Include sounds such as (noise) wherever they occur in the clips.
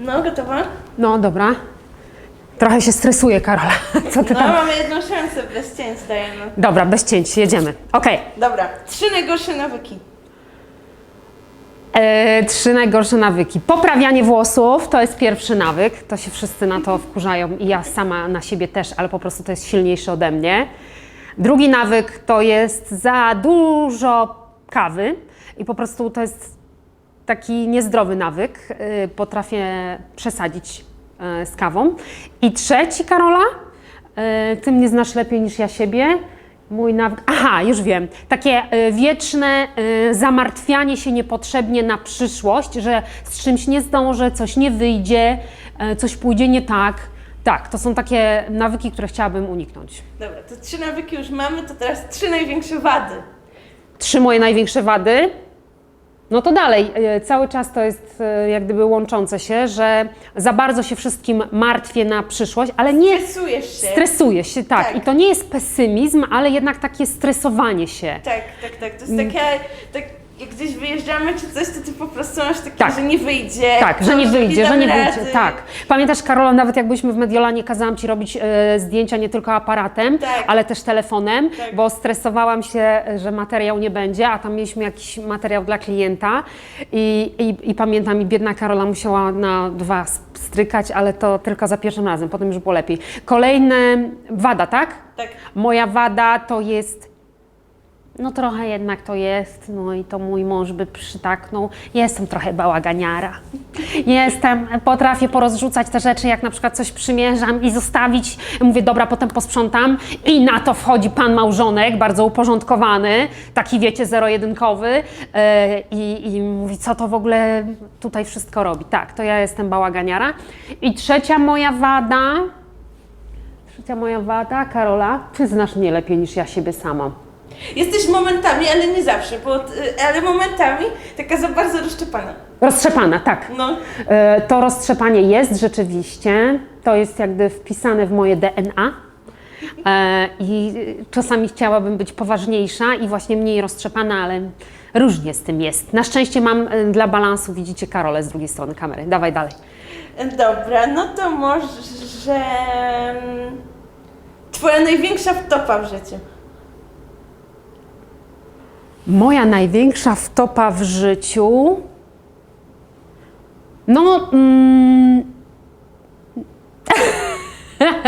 No, gotowa? No dobra. Trochę się stresuję, Karola. (laughs) Co ty No, tam? mamy jedną szansę, bez cięć dajemy. Dobra, bez cięć, jedziemy. Okej. Dobra, trzy najgorsze nawyki. E, Trzy najgorsze nawyki. Poprawianie włosów to jest pierwszy nawyk. To się wszyscy na to wkurzają i ja sama na siebie też, ale po prostu to jest silniejsze ode mnie. Drugi nawyk to jest za dużo kawy i po prostu to jest taki niezdrowy nawyk. Y, Potrafię przesadzić y, z kawą. I trzeci, Karola, y, ty mnie znasz lepiej niż ja siebie. Mój nawyk. Aha, już wiem. Takie wieczne zamartwianie się niepotrzebnie na przyszłość, że z czymś nie zdążę, coś nie wyjdzie, coś pójdzie nie tak. Tak, to są takie nawyki, które chciałabym uniknąć. Dobra, to trzy nawyki już mamy, to teraz trzy największe wady. Trzy moje największe wady. No to dalej, e, cały czas to jest e, jak gdyby łączące się, że za bardzo się wszystkim martwię na przyszłość, ale nie Stresujesz się. stresuję się, tak. Tak. I to nie jest pesymizm, ale jednak takie stresowanie się. Tak, tak, tak. To jest takie, tak jak gdzieś wyjeżdżamy czy coś, to ty po prostu masz takie, Tak. że nie wyjdzie. Tak, że nie wyjdzie, że nie wyjdzie. Tak. Pamiętasz, Karola, nawet jak byliśmy w Mediolanie, kazałam Ci robić e, zdjęcia nie tylko aparatem, Tak. ale też telefonem, Tak. bo stresowałam się, że materiał nie będzie, a tam mieliśmy jakiś materiał dla klienta i, i, i pamiętam, i biedna Karola musiała na dwa strykać, ale to tylko za pierwszym razem, potem już było lepiej. Kolejne, wada, tak? Tak. Moja wada to jest no trochę jednak to jest, no i to mój mąż by przytaknął. Jestem trochę bałaganiara. Jestem, potrafię porozrzucać te rzeczy, jak na przykład coś przymierzam i zostawić. Mówię, dobra, potem posprzątam i na to wchodzi pan małżonek, bardzo uporządkowany, taki wiecie, zero-jedynkowy yy, i, i mówi, co to w ogóle tutaj wszystko robi. Tak, to ja jestem bałaganiara. I trzecia moja wada, trzecia moja wada, Karola, ty znasz mnie lepiej niż ja siebie sama. Jesteś momentami, ale nie zawsze, bo, y, ale momentami taka za bardzo rozszczepana. Roztrzepana, tak. No, E, To roztrzepanie jest rzeczywiście, to jest jakby wpisane w moje DNA. E, I czasami chciałabym być poważniejsza i właśnie mniej roztrzepana, ale różnie z tym jest. Na szczęście mam e, dla balansu, widzicie Karolę z drugiej strony kamery. Dawaj dalej. dobra, no to może mm, twoja największa wtopa w życiu. Moja największa wtopa w życiu. No. Mm, (laughs)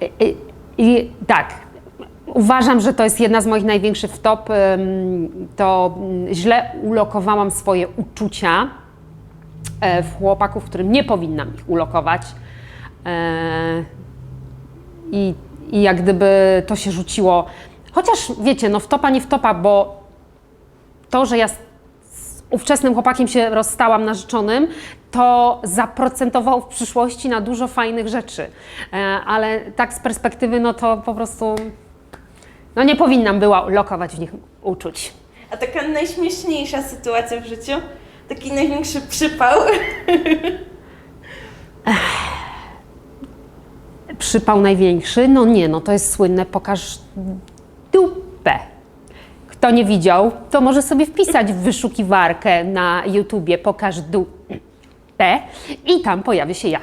I, i, I tak. Uważam, że to jest jedna z moich największych wtop. To mm, źle ulokowałam swoje uczucia e, w chłopaku, w którym nie powinnam ich ulokować. E, i, I jak gdyby to się rzuciło. Chociaż wiecie, no wtopa nie wtopa, bo to, że ja z, ówczesnym chłopakiem się rozstałam narzeczonym, to zaprocentowało w przyszłości na dużo fajnych rzeczy. E, ale tak z perspektywy, no to po prostu no nie powinnam była lokować w nich uczuć. A taka najśmieszniejsza sytuacja w życiu? Taki największy przypał? Przypał największy? No nie, no to jest słynne, pokaż dupę. Kto nie widział, to może sobie wpisać w wyszukiwarkę na YouTubie pokaż dupę i tam pojawi się ja.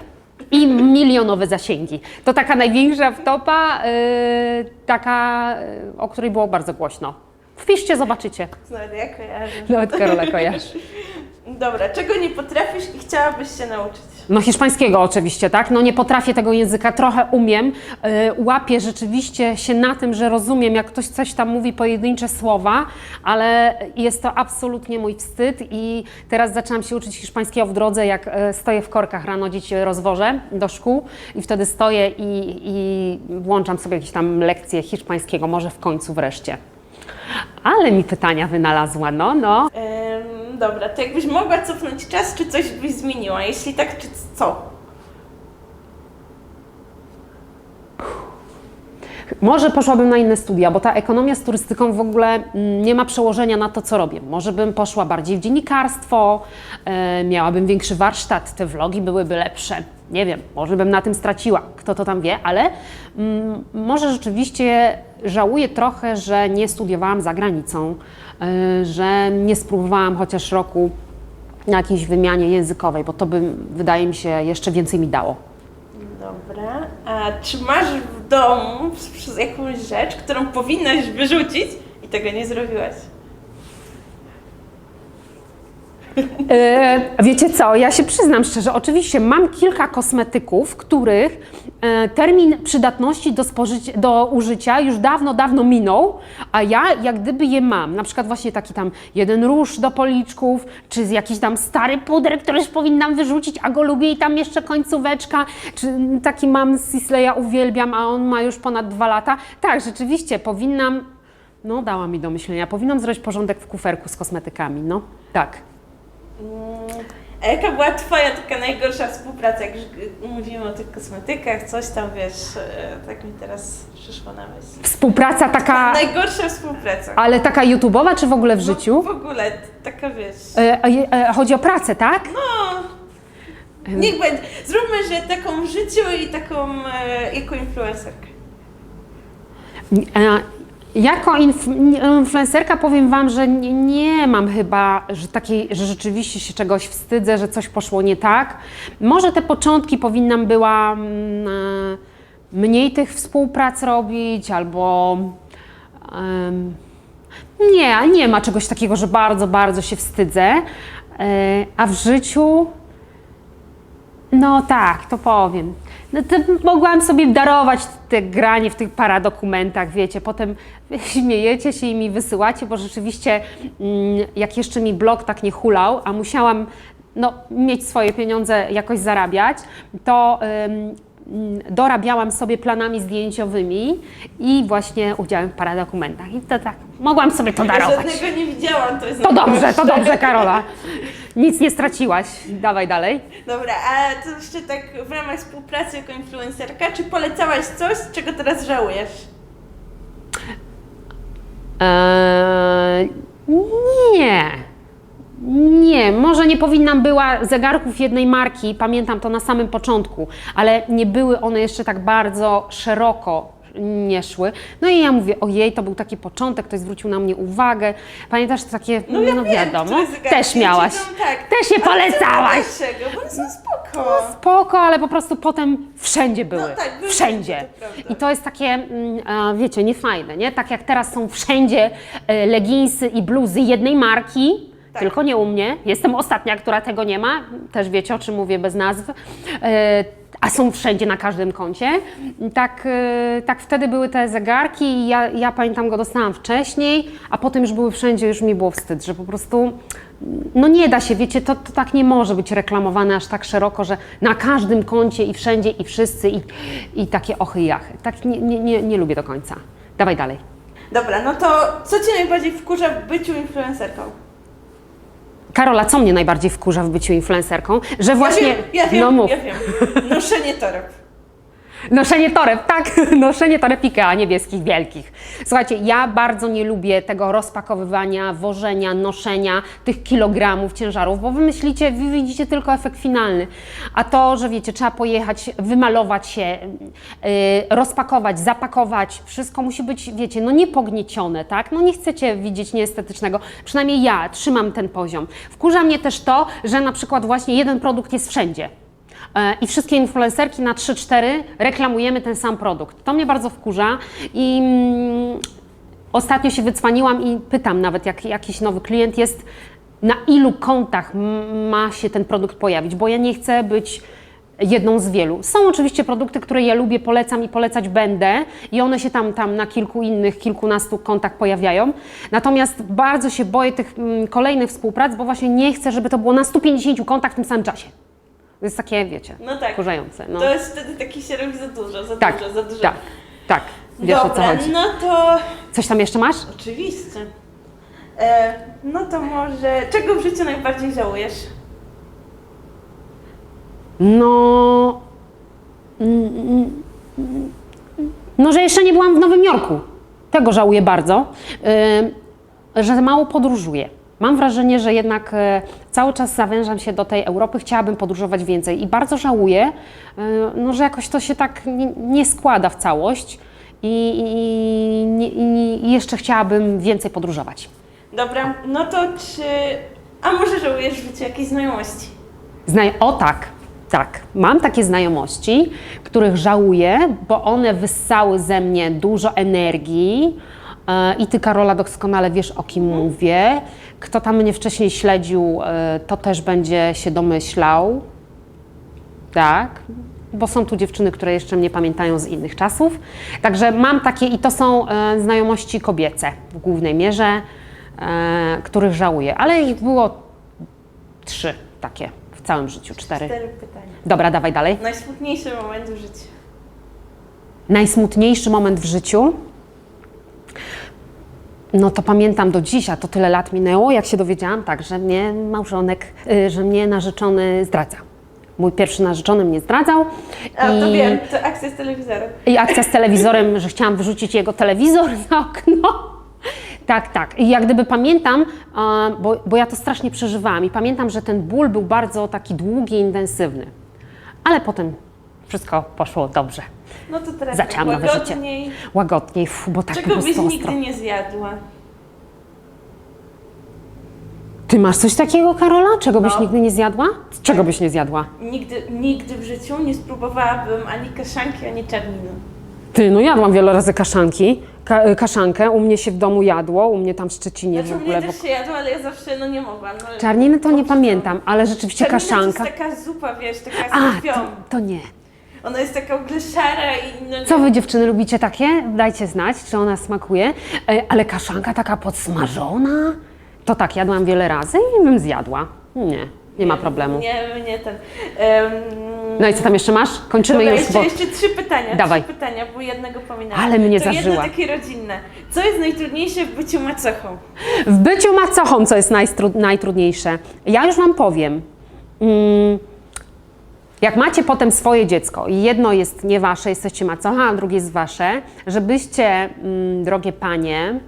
I milionowe zasięgi. To taka największa wtopa, yy, taka, yy, o której było bardzo głośno. Wpiszcie, zobaczycie. Nawet ja kojarzę. Nawet Karola kojarzy. (laughs) Dobra, czego nie potrafisz i chciałabyś się nauczyć? No hiszpańskiego oczywiście, tak? No nie potrafię tego języka, trochę umiem. Yy, łapię rzeczywiście się na tym, że rozumiem, jak ktoś coś tam mówi, pojedyncze słowa, ale jest to absolutnie mój wstyd i teraz zaczęłam się uczyć hiszpańskiego w drodze, jak e, stoję w korkach rano, dzieci rozwożę do szkół i wtedy stoję i, i włączam sobie jakieś tam lekcje hiszpańskiego, może w końcu wreszcie. Ale mi pytania wynalazła, no, no. Dobra, to jakbyś mogła cofnąć czas, czy coś byś zmieniła? Jeśli tak, czy co? Może poszłabym na inne studia, bo ta ekonomia z turystyką w ogóle mm, nie ma przełożenia na to, co robię. Może bym poszła bardziej w dziennikarstwo, e, miałabym większy warsztat, te vlogi byłyby lepsze. Nie wiem, może bym na tym straciła, kto to tam wie, ale mm, może rzeczywiście żałuję trochę, że nie studiowałam za granicą, y, że nie spróbowałam chociaż roku na jakiejś wymianie językowej, bo to by, wydaje mi się, jeszcze więcej mi dało. Dobra. A czy masz w domu przez jakąś rzecz, którą powinnaś wyrzucić i tego nie zrobiłaś? E, wiecie co, ja się przyznam szczerze, oczywiście mam kilka kosmetyków, których e, termin przydatności do, spożycia, do użycia już dawno, dawno minął, a ja jak gdyby je mam. Na przykład właśnie taki tam jeden róż do policzków, czy jakiś tam stary puder, który już powinnam wyrzucić, a go lubię i tam jeszcze końcóweczka, czy taki mam z Sisleya, uwielbiam, a on ma już ponad dwa lata. Tak, rzeczywiście, powinnam, no dała mi do myślenia, powinnam zrobić porządek w kuferku z kosmetykami, no tak. Mm, A jaka była Twoja taka najgorsza współpraca, jak już mówimy o tych kosmetykach, coś tam, wiesz, e, tak mi teraz przyszło na myśl. Współpraca taka, Najgorsza współpraca. ale taka YouTube'owa, czy w ogóle w No, życiu? w ogóle, taka wiesz, E, e, e, chodzi o pracę, tak? no... Niech będzie. Zróbmy, że taką w życiu i taką e, jako influencerkę. Jako inf- influencerka powiem Wam, że nie, nie mam chyba że takiej, że rzeczywiście się czegoś wstydzę, że coś poszło nie tak. Może te początki powinnam była mm, e, mniej tych współprac robić, albo em, nie, nie ma czegoś takiego, że bardzo, bardzo się wstydzę. E, a w życiu no tak, to powiem. No to mogłam sobie darować te granie w tych paradokumentach, wiecie, potem (laughs) śmiejecie się i mi wysyłacie, bo rzeczywiście mm, jak jeszcze mi blog tak nie hulał, a musiałam no, mieć swoje pieniądze, jakoś zarabiać, to mm, dorabiałam sobie planami zdjęciowymi i właśnie udziałem w paradokumentach. I to tak, mogłam sobie to Ja darować. żadnego nie widziałam, to jest To dobrze, to dobrze, Karola. Nic nie straciłaś. Dawaj dalej. Dobra, a to jeszcze tak w ramach współpracy jako influencerka, czy polecałaś coś, czego teraz żałujesz? Eee, nie. Nie, może nie powinnam była zegarków jednej marki, pamiętam to na samym początku, ale nie były one jeszcze tak bardzo szeroko nie szły. No i ja mówię, ojej, to był taki początek, ktoś zwrócił na mnie uwagę. Pamiętasz takie, no, wiem, wiadomo, które zegarki też miałaś. tak. Też je Ale polecałaś. Dlaczego? Bo one są spoko. Spoko, ale po prostu potem wszędzie były. No tak, były wszędzie. wszędzie, to prawda. I to jest takie, mm, a, wiecie, niefajne, nie? Tak jak teraz są wszędzie e, leginsy i bluzy jednej marki, Tak. tylko nie u mnie. Jestem ostatnia, która tego nie ma. Też wiecie, o czym mówię bez nazw. E, a są wszędzie na każdym koncie. Tak, e, tak wtedy były te zegarki i ja, ja pamiętam go dostałam wcześniej, a potem już były wszędzie, już mi było wstyd, że po prostu no nie da się, wiecie, to, to tak nie może być reklamowane aż tak szeroko, że na każdym koncie i wszędzie i wszyscy i, i takie ochy i jachy. Tak nie, nie, nie, nie lubię do końca. Dawaj dalej. Dobra, no to co Cię najbardziej wkurza w byciu influencerką? Karola, co mnie najbardziej wkurza w byciu influencerką? Że właśnie... Ja wiem, ja wiem, no mów. ja wiem. Noszenie toreb. Noszenie toreb, tak, (laughs) noszenie toreb Ikea niebieskich, wielkich. Słuchajcie, ja bardzo nie lubię tego rozpakowywania, wożenia, noszenia tych kilogramów ciężarów, bo wy myślicie, wy widzicie tylko efekt finalny. A to, że wiecie, trzeba pojechać, wymalować się, yy, rozpakować, zapakować, wszystko musi być, wiecie, no niepogniecione, tak? No nie chcecie widzieć nieestetycznego. Przynajmniej ja trzymam ten poziom. Wkurza mnie też to, że na przykład właśnie jeden produkt jest wszędzie. E, i wszystkie influencerki na 3-4 reklamujemy ten sam produkt. To mnie bardzo wkurza i mm, ostatnio się wycwaniłam i pytam nawet, jak jakiś nowy klient jest, na ilu kontach ma się ten produkt pojawić, bo ja nie chcę być jedną z wielu. Są oczywiście produkty, które ja lubię, polecam i polecać będę i one się tam, tam na kilku innych, kilkunastu kontach pojawiają. Natomiast bardzo się boję tych mm, kolejnych współprac, bo właśnie nie chcę, żeby to było na 150 kontach w tym samym czasie. Jest takie, wiecie, No tak. wkurzające. No. To jest wtedy taki się robi za dużo, za tak, dużo, za dużo. tak, tak. Wiesz Dobra, o co chodzi. no to Coś tam jeszcze masz? oczywiście. E, no to może, czego w życiu najbardziej żałujesz? No. No, że jeszcze nie byłam w Nowym Jorku. Tego żałuję bardzo, Ym, że mało podróżuję. Mam wrażenie, że jednak e, cały czas zawężam się do tej Europy, chciałabym podróżować więcej i bardzo żałuję, e, no, że jakoś to się tak nie, składa w całość. i, i, i jeszcze chciałabym więcej podróżować. Dobra, no to czy... A może żałujesz w życiu jakiejś znajomości? Znaj o tak, tak. Mam takie znajomości, których żałuję, bo one wyssały ze mnie dużo energii. E, I ty, Karola, doskonale wiesz, o kim mówię. Kto tam mnie wcześniej śledził, e, to też będzie się domyślał. Tak, bo są tu dziewczyny, które jeszcze mnie pamiętają z innych czasów. Także mam takie, i to są e, znajomości kobiece w głównej mierze, e, których żałuję. Ale ich było trzy takie w całym życiu, cztery. Cztery pytania. Dobra, dawaj dalej. Najsmutniejszy moment w życiu. Najsmutniejszy moment w życiu. No to pamiętam do dziś, a to tyle lat minęło, jak się dowiedziałam, tak, że mnie małżonek, y, że mnie narzeczony zdradza. Mój pierwszy narzeczony mnie zdradzał. A to i- wiem, to akcja z telewizorem. I akcja z telewizorem, że chciałam wyrzucić jego telewizor za okno. Tak, tak. I jak gdyby pamiętam, bo, bo ja to strasznie przeżywałam i pamiętam, że ten ból był bardzo taki długi i intensywny. Ale potem wszystko poszło dobrze. No to teraz Zaczęłam nowe życie. łagodniej. Fu, bo tak po Czego byś prostu nigdy ostro. nie zjadła? Ty masz coś takiego, Karola? Czego byś No. nigdy nie zjadła? Czego byś nie zjadła? Nigdy, nigdy w życiu nie spróbowałabym ani kaszanki, ani czarniny. Ty, no jadłam wiele razy kaszanki, ka, y, kaszankę, u mnie się w domu jadło, u mnie tam w Szczecinie Znaczy w u ogóle. mnie Bo... też się jadło, ale ja zawsze no nie mogłam. No, ale- Czarniny to nie pamiętam, ale rzeczywiście Czarnina kaszanka. to jest taka zupa, wiesz, taka A, z krwią. to, to nie. Ona jest taka w ogóle szara i no, Co wy dziewczyny lubicie takie? Dajcie znać, czy ona smakuje. E, Ale kaszanka taka podsmażona? To tak, jadłam wiele razy i bym zjadła. Nie, nie ma problemu. Nie, nie ten. em, No i co tam jeszcze masz? Kończymy już, jeszcze, bo... jeszcze trzy pytania. Dawaj. Trzy pytania, bo jednego pominęłam. Ale mnie to zażyła. jedno takie rodzinne. Co jest najtrudniejsze w byciu macochą? W byciu macochą, co jest najstru- najtrudniejsze? Ja już Wam powiem. Mm, jak macie potem swoje dziecko i jedno jest nie wasze, jesteście macocha, a drugie jest wasze, żebyście, mm, drogie panie,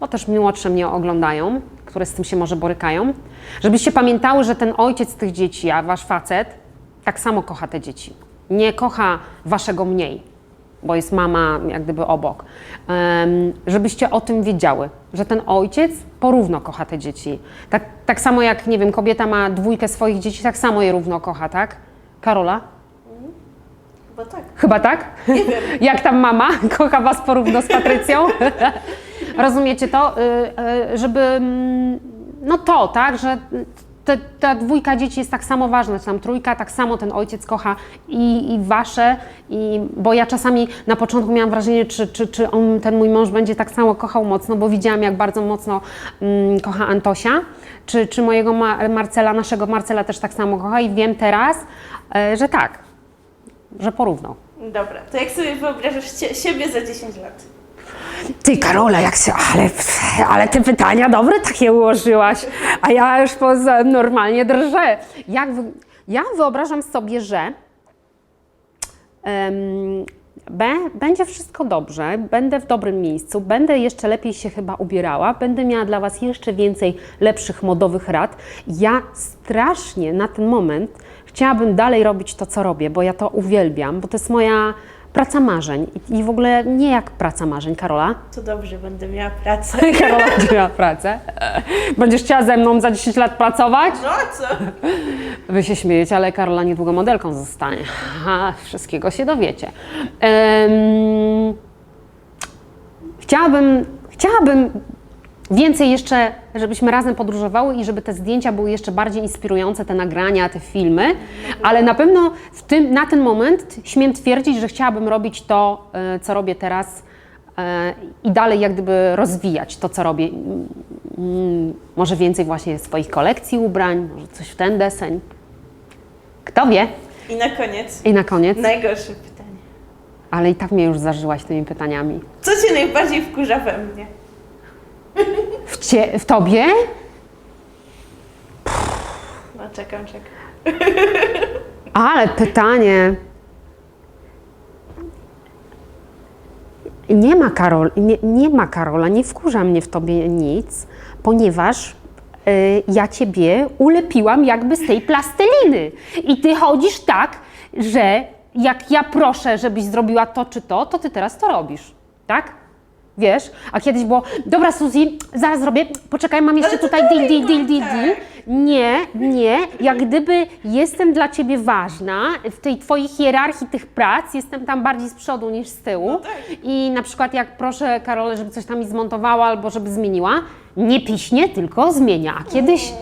bo też młodsze mnie oglądają, które z tym się może borykają, żebyście pamiętały, że ten ojciec tych dzieci, a wasz facet, tak samo kocha te dzieci. Nie kocha waszego mniej, bo jest mama jak gdyby obok. Em, żebyście o tym wiedziały, że ten ojciec porówno kocha te dzieci. Tak, tak samo jak, nie wiem, kobieta ma dwójkę swoich dzieci, tak samo je równo kocha, tak? Karola? Bo tak. Chyba tak? Nie wiem. (laughs) Jak tam mama (laughs) kocha was porówno z Patrycją? (laughs) Rozumiecie to? Y, y, Żeby, mm, no to, tak, że te, ta dwójka dzieci jest tak samo ważna, czy tam trójka, tak samo ten ojciec kocha i, i wasze, i, bo ja czasami na początku miałam wrażenie, czy, czy, czy on, ten mój mąż będzie tak samo kochał mocno, bo widziałam, jak bardzo mocno mm, kocha Antosia, czy, czy mojego Ma- Marcela, naszego Marcela też tak samo kocha i wiem teraz, e, że tak, że porównał. Dobra, to jak sobie wyobrażasz siebie za 10 lat? Ty, Karola, jak się. Ale, ale te pytania dobre takie ułożyłaś, a ja już poza, normalnie drżę. Jak, ja wyobrażam sobie, że be, będzie wszystko dobrze, będę w dobrym miejscu, będę jeszcze lepiej się chyba ubierała, będę miała dla Was jeszcze więcej lepszych modowych rad. Ja strasznie na ten moment chciałabym dalej robić to, co robię, bo ja to uwielbiam, bo to jest moja praca marzeń i, w ogóle nie jak praca marzeń, Karola. To dobrze, będę miała pracę. (laughs) Karola będzie miała pracę. Będziesz chciała ze mną za 10 lat pracować? No co? Wy się śmiejecie, ale Karola niedługo modelką zostanie. Aha, wszystkiego się dowiecie. Em, chciałabym, chciałabym więcej jeszcze, żebyśmy razem podróżowały i żeby te zdjęcia były jeszcze bardziej inspirujące, te nagrania, te filmy, ale na pewno w tym, na ten moment śmiem twierdzić, że chciałabym robić to, e, co robię teraz e, i dalej jak gdyby rozwijać to, co robię. Mm, Może więcej właśnie swoich kolekcji ubrań, może coś w ten deseń. Kto wie? I na koniec, I na koniec, najgorsze pytanie. ale i tak mnie już zażyłaś tymi pytaniami. Co Cię najbardziej wkurza we mnie? W, cie, w tobie? No czekam, czekam. Ale pytanie. Nie ma, Karol, nie, nie ma Karola, nie wkurza mnie w tobie nic, ponieważ y, ja ciebie ulepiłam jakby z tej plasteliny. I ty chodzisz tak, że jak ja proszę, żebyś zrobiła to czy to, to ty teraz to robisz. tak? Wiesz? A kiedyś było, dobra Suzy, zaraz zrobię, poczekaj, mam jeszcze tutaj deal, deal, deal, mam, deal, tak. deal. Nie, nie, jak gdyby jestem dla Ciebie ważna, w tej Twojej hierarchii tych prac jestem tam bardziej z przodu niż z tyłu No tak. i na przykład jak proszę Karolę, żeby coś tam mi zmontowała albo żeby zmieniła, nie piśnie, tylko zmienia. A kiedyś,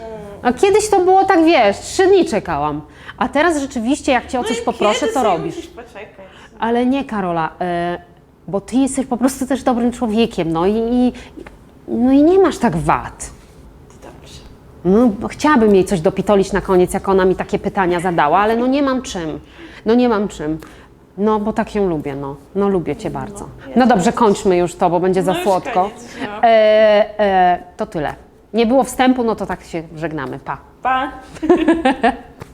a kiedyś to było tak, wiesz, trzy dni czekałam, a teraz rzeczywiście jak Cię o No coś poproszę, to robisz. Poczekać. Ale nie, Karola, e, bo ty jesteś po prostu też dobrym człowiekiem, no i, i, no i nie masz tak wad. Dobrze. No, chciałabym jej coś dopitolić na koniec, jak ona mi takie pytania zadała, ale no nie mam czym. No nie mam czym. No, bo tak ją lubię, no. No lubię Cię bardzo. No dobrze, kończmy już to, bo będzie za No już słodko. koniec, no. E, e, to tyle. Nie było wstępu, no to tak się żegnamy. Pa. Pa! (laughs)